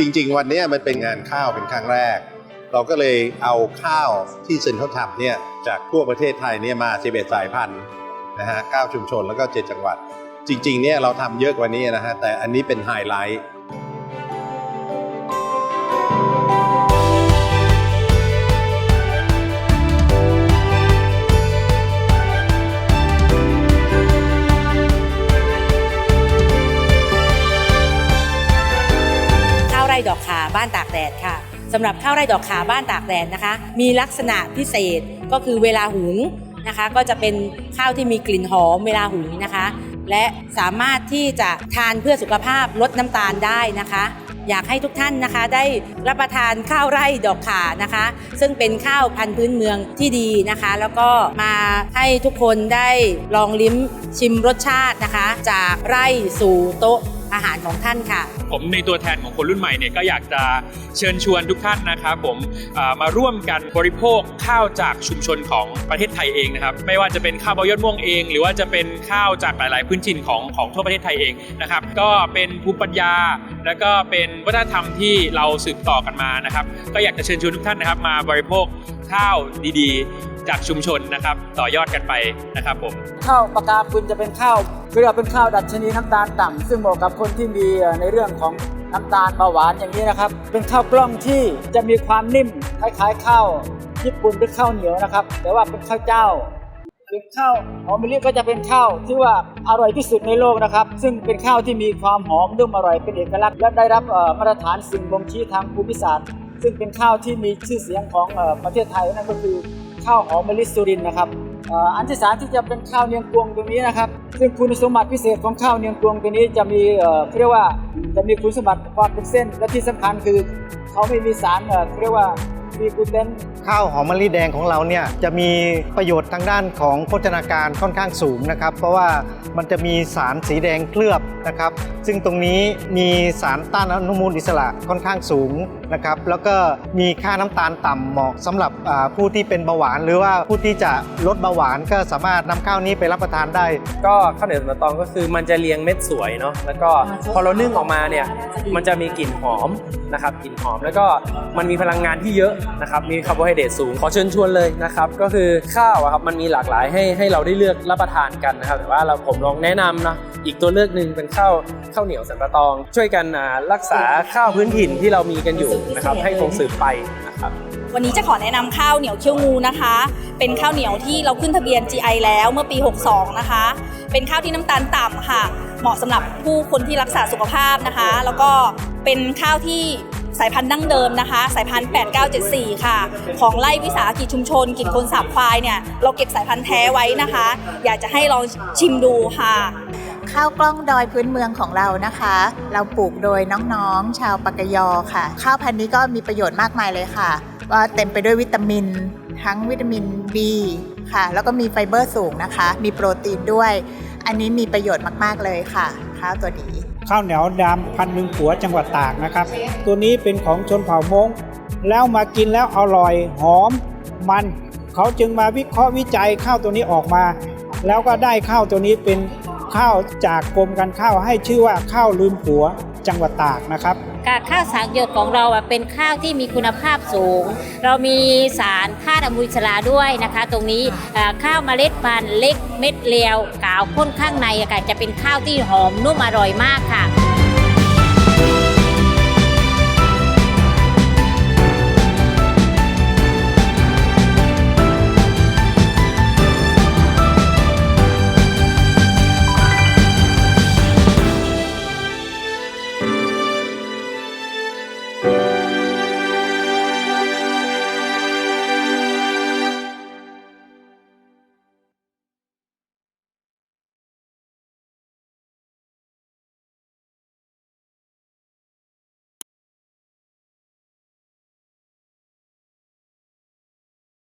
จริง ๆ วันนี้มันเป็นงานข้าวเป็นครั้งแรก เราก็เลยเอาข้าวที่เซนเขาทำเนี่ยจากทั่วประเทศไทยเนี่ยมา11สายพันธุ์นะฮะ9ชุมชนแล้วก็7จังหวัด จริงๆเนี่ยเราทำเยอะกว่านี้นะฮะแต่อันนี้เป็นไฮไลท์ ขาบ้านตากแดดค่ะสำหรับข้าวไร่ดอกขาบ้านตากแดดนะคะ มีลักษณะพิเศษก็คือเวลาหุงนะคะ ก็จะเป็นข้าวที่มีกลิ่นหอมเวลาหุงนะคะ และสามารถที่จะทานเพื่อสุขภาพลดน้ำตาลได้นะคะอยากให้ทุกท่านนะคะได้รับประทานข้าวไร่ดอกขานะคะ ซึ่งเป็นข้าวพันธุ์พื้นเมืองที่ดีนะคะ แล้วก็มาให้ทุกคนได้ลองลิ้มชิมรสชาตินะคะ จากไร่สู่โต๊ะ อาหารของท่านค่ะ ผมในตัวแทนของคนรุ่นใหม่เนี่ยก็อยากจะเชิญชวนทุกท่านนะครับผมมาร่วมกันบริโภคข้าวจากชุมชนของประเทศไทยเองนะครับไม่ว่าจะเป็นข้าวเบยอดม่วงเอง หรือว่าจะเป็นข้าวจากหลาย ๆ พื้นถิ่นของของทั่วประเทศไทยเองนะครับก็เป็นภูมิปัญญา แล้วก็เป็นวัฒนธรรมที่เราสืบต่อกันมานะครับ ก็อยากจะเชิญชวนทุกท่านนะครับ มาบริโภคข้าวดีๆจากชุมชนนะครับ ต่อยอดกันไปนะครับผมข้าวปากกาปืนจะเป็นข้าวคือเราเป็นข้าวดัชนีน้ำตาลต่ำซึ่งเหมาะกับคนที่มีในเรื่องของน้ำตาลเบาหวานอย่างนี้นะครับ เป็นข้าวกล้องที่จะมีความนิ่มคล้ายๆข้าวญี่ปุ่นหรือข้าวเหนียวนะครับ แต่ว่าเป็นข้าวเจ้าเป็นข้าวหอมมะลิก็จะเป็นข้าวที่ว่าอร่อยที่สุดในโลกนะครับ ซึ่งเป็นข้าวที่มีความหอมนุ่มอร่อยเป็นเอกลักษณ์และได้รับมาตรฐานสิ่งบ่งชี้ทางภูมิศาสตร์ ซึ่งเป็นข้าวที่มีชื่อเสียงของประเทศไทยนั่นก็คือ ข้าวหอมมะลิสุรินนะครับอันที่สามที่จะเป็นข้าวเนียงกวงตัวนี้นะครับ ซึ่งคุณสมบัติพิเศษของข้าวเนียงกวงตัวนี้จะมีเขาเรียกว่าจะมีคุณสมบัติความเป็นเส้น และที่สำคัญคือ เขาไม่มีสารเขาเรียกว่ามีกลูเตน ข้าวหอมมะลิแดงของเราเนี่ยจะมีประโยชน์ทางด้านของโภชนาการค่อนข้างสูงนะครับ เพราะว่ามันจะมีสารสีแดงเคลือบนะครับ ซึ่งตรงนี้มีสารต้านอนุมูลอิสระค่อนข้างสูงนะครับ แล้วก็มีค่าน้ำตาลต่ำเหมาะสำหรับผู้ที่เป็นเบาหวาน หรือว่าผู้ที่จะลดเบาหวานก็สามารถนำข้าวนี้ไปรับประทานได้ ก็ข้าวเหนียวสมตองก็คือมันจะเรียงเม็ดสวยเนาะแล้วก็พอเรานึ่งออกมาเนี่ยมันจะมีกลิ่นหอมนะครับกลิ่นหอมแล้วก็มันมีพลังงานที่เยอะนะครับมีคาร์โบไฮเดรตสูง ขอเชิญชวนเลยนะครับ ก็คือข้าวครับมันมีหลากหลายให้ให้เราได้เลือกรับประทานกันนะครับ แต่ว่าเราผมลองแนะนำนะอีกตัวเลือกหนึ่งเป็นข้าวข้าวเหนียวสันปะตอง ช่วยกันรักษาข้าวพื้นถิ่นที่เรามีกันอยู่นะครับ ให้คงสืบไปนะครับวันนี้จะขอแนะนำข้าวเหนียวเคี่ยวงูนะคะ เป็นข้าวเหนียวที่เราขึ้นทะเบียน GI แล้วเมื่อปี 62 นะคะ เป็นข้าวที่น้ำตาลต่ำค่ะ เหมาะสำหรับผู้คนที่รักษาสุขภาพนะคะ แล้วก็เป็นข้าวที่ สายพันธุ์ดั้งเดิมนะคะ สายพันธุ์ 8974 ค่ะ ของไร่วิสาหกิจชุมชน กิจคนสับควายเนี่ยเราเก็บสายพันธุ์แท้ไว้นะคะ อยากจะให้ลองชิมดูค่ะ ข้าวกล้องดอยพื้นเมืองของเรานะคะ เราปลูกโดยน้องๆ ชาวปากกยอค่ะ ข้าวพันธุ์นี้ก็มีประโยชน์มากมายเลยค่ะว่าเต็มไปด้วยวิตามิน ทั้งวิตามิน B ค่ะ แล้วก็มีไฟเบอร์สูงนะคะ มีโปรตีนด้วย อันนี้มีประโยชน์มาก ๆ เลยค่ะ ข้าวตัวนี้ ข้าวเหนียวดำพันหนึ่งผัวจังหวัดตากนะครับ ตัวนี้เป็นของชนเผ่ามงแล้วมากินแล้วอร่อยหอมมัน เขาจึงมาวิเคราะห์วิจัยข้าวตัวนี้ออกมา แล้วก็ได้ข้าวตัวนี้เป็นข้าวจากกรมการข้าวให้ชื่อว่าข้าวลืมผัวจังหวัดตากนะครับ ข้าวสางหยดของเราเป็นข้าวที่มีคุณภาพสูง เรามีสารธาตุอะมูลอิสระด้วยนะคะ ตรงนี้อ่าข้าวเมล็ดพันธุ์เล็กเม็ดเลียวกาวข้นข้างในอะค่ะจะเป็นข้าวที่หอมนุ่มอร่อยมากค่ะ